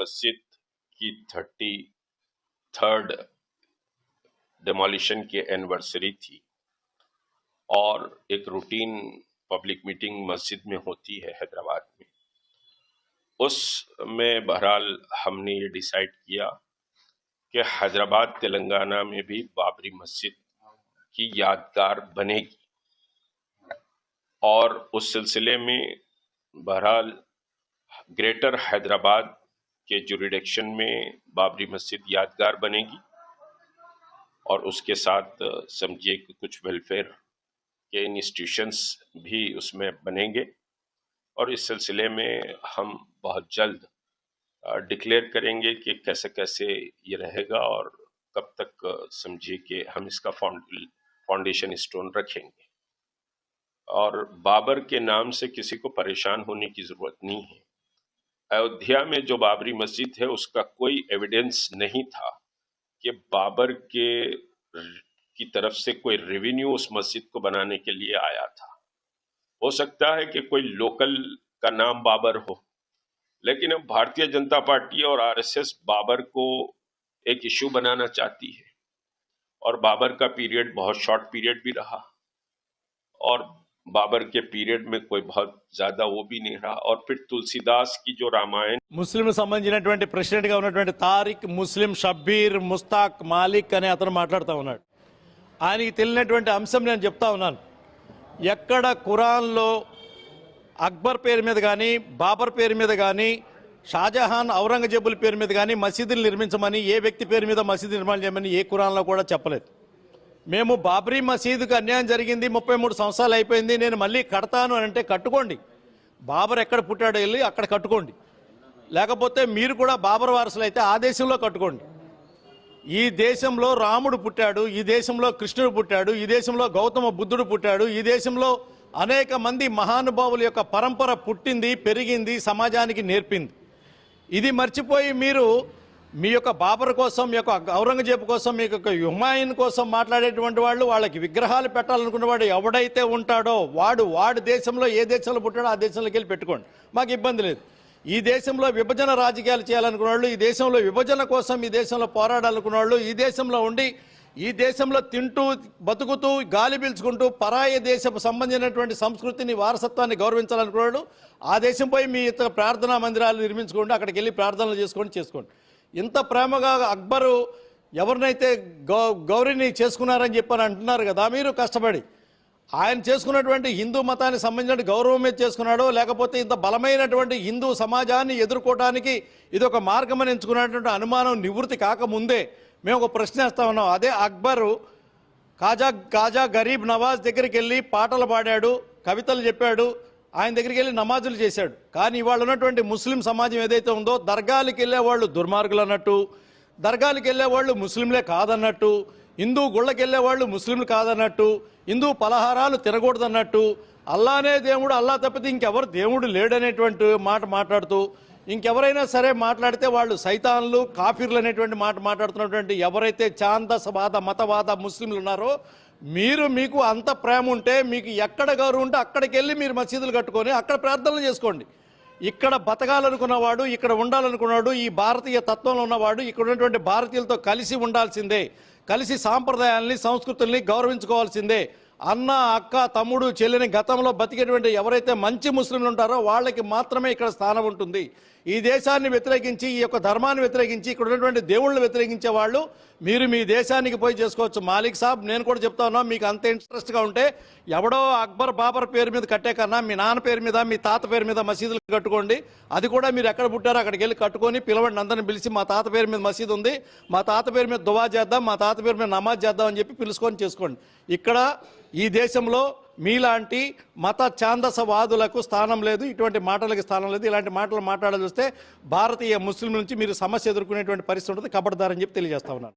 مسجد کی تھرٹی تھرڈ ڈیمالیشن کی اینورسری تھی اور ایک روٹین پبلک میٹنگ مسجد میں ہوتی ہے حیدرآباد میں۔ اس میں بہرحال ہم نے یہ ڈیسائیڈ کیا کہ حیدرآباد تلنگانہ میں بھی بابری مسجد کی یادگار بنے گی اور اس سلسلے میں بہرحال گریٹر حیدرآباد کے جوریڈیکشن میں بابری مسجد یادگار بنے گی اور اس کے ساتھ سمجھیے کہ کچھ ویلفیئر کے انسٹیٹیوشنس بھی اس میں بنیں گے اور اس سلسلے میں ہم بہت جلد ڈکلیئر کریں گے کہ کیسے کیسے یہ رہے گا اور کب تک سمجھیے کہ ہم اس کا فاؤنڈیشن اسٹون رکھیں گے اور بابر کے نام سے کسی کو پریشان ہونے کی ضرورت نہیں ہے۔ ایودھیا میں جو بابری مسجد ہے، اس کا کوئی ایویڈنس نہیں تھا کہ بابر کے کی طرف سے کوئی ریونیو اس مسجد کو بنانے کے لیے آیا تھا۔ ہو سکتا ہے کہ کوئی لوکل کا نام بابر ہو، لیکن اب بھارتی جنتا پارٹی اور آر ایس ایس بابر کو ایک ایشو بنانا چاہتی ہے۔ اور بابر کا پیریڈ بہت شارٹ پیریڈ بھی رہا۔ اور बाबर के पीरियड में कोई बहुत ज्यादा वो भी नहीं रहा और फिर तुलसीदास की जो रामायण ముస్లిం సంబంధించినటువంటి ప్రెసిడెంట్ గా ఉన్నటువంటి తారిక్ ముస్లిం షబ్బీర్ ముస్తాక్ మాలిక్ అనే అతను మాట్లాడుతూ ఉన్నాడు ఆయనకి తెలియనటువంటి అంశం నేను చెప్తా ఉన్నాను ఎక్కడ ఖురాన్లో అక్బర్ పేరు మీద కానీ బాబర్ పేరు మీద కానీ షాజహాన్ ఔరంగజేబుల పేరు మీద కానీ మసీదులు నిర్మించమని ఏ వ్యక్తి పేరు మీద మసీదు నిర్మాణం చేయమని ఏ ఖురాన్లో కూడా చెప్పలేదు మేము బాబ్రీ మసీదుకు అన్యాయం జరిగింది ముప్పై మూడు సంవత్సరాలు అయిపోయింది నేను మళ్ళీ కడతాను అని అంటే కట్టుకోండి. బాబర్ ఎక్కడ పుట్టాడో వెళ్ళి అక్కడ కట్టుకోండి. లేకపోతే మీరు కూడా బాబర్ వారసులు అయితే ఆ దేశంలో కట్టుకోండి. ఈ దేశంలో రాముడు పుట్టాడు ఈ దేశంలో కృష్ణుడు పుట్టాడు ఈ దేశంలో గౌతమ బుద్ధుడు పుట్టాడు ఈ దేశంలో అనేక మంది మహానుభావుల యొక్క పరంపర పుట్టింది పెరిగింది సమాజానికి నేర్పింది. ఇది మర్చిపోయి మీరు మీ యొక్క బాబర్ కోసం మీ యొక్క ఔరంగజేబు కోసం మీ యొక్క హుమాయిన్ కోసం మాట్లాడేటువంటి వాళ్ళు వాళ్ళకి విగ్రహాలు పెట్టాలనుకున్న వాడు ఎవడైతే ఉంటాడో వాడు వాడు దేశంలో ఏ దేశంలో పుట్టాడో ఆ దేశంలోకి వెళ్ళి పెట్టుకోండి. మాకు ఇబ్బంది లేదు. ఈ దేశంలో విభజన రాజకీయాలు చేయాలనుకున్న వాళ్ళు ఈ దేశంలో విభజన కోసం ఈ దేశంలో పోరాడాలనుకున్న వాళ్ళు ఈ దేశంలో ఉండి ఈ దేశంలో తింటూ బతుకుతూ గాలి పీల్చుకుంటూ పరాయ దేశపు సంబంధించినటువంటి సంస్కృతిని వారసత్వాన్ని గౌరవించాలనుకున్నాడు ఆ దేశం పోయి మీ ఇతర ప్రార్థనా మందిరాలు నిర్మించుకోండి అక్కడికి వెళ్ళి ప్రార్థనలు చేసుకోండి చేసుకోండి. ఇంత ప్రేమగా అక్బరు ఎవరినైతే గౌ గౌరీని చేసుకున్నారని చెప్పని అంటున్నారు కదా మీరు కష్టపడి. ఆయన చేసుకున్నటువంటి హిందూ మతానికి సంబంధించిన గౌరవం మీద చేసుకున్నాడో లేకపోతే ఇంత బలమైనటువంటి హిందూ సమాజాన్ని ఎదుర్కోవడానికి ఇది ఒక మార్గమని ఎంచుకున్నటువంటి అనుమానం నివృత్తి కాకముందే మేము ఒక ప్రశ్న వేస్తా ఉన్నాం. అదే అక్బరు కాజా కాజా గరీబ్ నవాజ్ దగ్గరికి వెళ్ళి పాటలు పాడాడు కవితలు చెప్పాడు ఆయన దగ్గరికి వెళ్ళి నమాజులు చేశాడు. కానీ ఇవాళ ఉన్నటువంటి ముస్లిం సమాజం ఏదైతే ఉందో దర్గాలకు వెళ్ళేవాళ్ళు దుర్మార్గులు అన్నట్టు దర్గాలకు వెళ్ళేవాళ్ళు ముస్లింలే కాదన్నట్టు హిందూ గుళ్ళకి వెళ్ళేవాళ్ళు ముస్లింలు కాదన్నట్టు హిందూ పలహారాలు తినకూడదన్నట్టు అల్లానే దేవుడు అల్లా తప్పితే ఇంకెవరు దేవుడు లేడనేటువంటి మాట మాట్లాడుతూ ఇంకెవరైనా సరే మాట్లాడితే వాళ్ళు సైతాన్లు కాఫీర్లు అనేటువంటి మాట మాట్లాడుతున్నటువంటి ఎవరైతే చాందసవాద మతవాద ముస్లింలు ఉన్నారో మీరు మీకు అంత ప్రేమ ఉంటే మీకు ఎక్కడ గౌరవం ఉంటే అక్కడికి వెళ్ళి మీరు మసీదులు కట్టుకొని అక్కడ ప్రార్థనలు చేసుకోండి. ఇక్కడ బతకాలనుకున్నవాడు ఇక్కడ ఉండాలనుకున్నాడు ఈ భారతీయ తత్వంలో ఉన్నవాడు ఇక్కడ ఉన్నటువంటి భారతీయులతో కలిసి ఉండాల్సిందే. కలిసి సాంప్రదాయాల్ని సంస్కృతుల్ని గౌరవించుకోవాల్సిందే. అన్న అక్క తమ్ముడు చెల్లిని గతంలో బతికేటువంటి ఎవరైతే మంచి ముస్లింలు ఉంటారో వాళ్ళకి మాత్రమే ఇక్కడ స్థానం ఉంటుంది. ఈ దేశాన్ని వ్యతిరేకించి ఈ యొక్క ధర్మాన్ని వ్యతిరేకించి ఇక్కడ ఉన్నటువంటి దేవుళ్ళని వ్యతిరేకించే వాళ్ళు మీరు మీ దేశానికి పోయి చేసుకోవచ్చు. మాలిక్ సాబ్ నేను కూడా చెప్తా ఉన్నా మీకు అంత ఇంట్రెస్ట్గా ఉంటే ఎవడో అక్బర్ బాబర్ పేరు మీద కట్టే కన్నా మీ నాన్న పేరు మీద మీ తాత పేరు మీద మసీదులు కట్టుకోండి. అది కూడా మీరు ఎక్కడ పుట్టారో అక్కడికి వెళ్ళి కట్టుకొని పిలవండి అందరిని పిలిచి మా తాత పేరు మీద మసీదు ఉంది. మా తాత పేరు మీద దువా చేద్దాం మా తాత పేరు మీద నమాజ్ చేద్దాం అని చెప్పి పిలుచుకొని చేసుకోండి. ఇక్కడ ఈ దేశంలో మీలాంటి మత ఛాందసవాదులకు స్థానం లేదు ఇటువంటి మాటలకి స్థానం లేదు. ఇలాంటి మాటలు మాట్లాడాల్సి వస్తే భారతీయ ముస్లింల నుంచి మీరు సమస్య ఎదుర్కొనేటువంటి పరిస్థితి ఉంటుంది. కబడ్దారని చెప్పి తెలియజేస్తా ఉన్నాను.